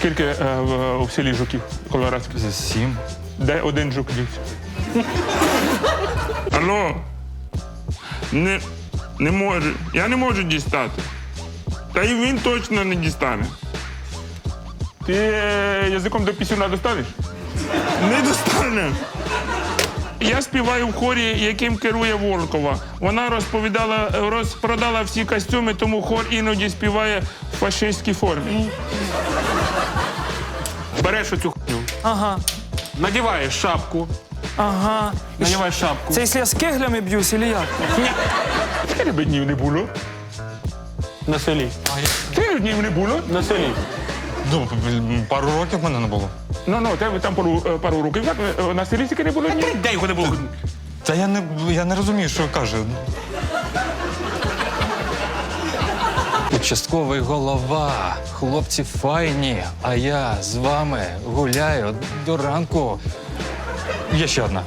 Скільки е, в, в селі жуків колорадських? Сім. Де один жук дівся? Алло. Не, не може. Я не можу дістати. Та і він точно не дістане. Ти е, язиком до пісюна достанеш? Не достане. Я співаю в хорі, яким керує Волкова. Вона розповідала, розпродала всі костюми, тому хор іноді співає в фашистській формі. Береш оцю хуйню, Ага, надіваєш шапку, ага. надіваєш шапку. Це якщо я з кеглями б'юсь, или як? Скільки днів не було? На селі. Скільки днів не було? На селі. Ну, пару років мене не було. Ну, ну, тебе там пару, е, пару років. Е, на селі скільки не було днів? Де його не було? Та я не, я не розумію, що каже. Участковий голова, хлопці файні, а я з вами гуляю до ранку. Є ще одна.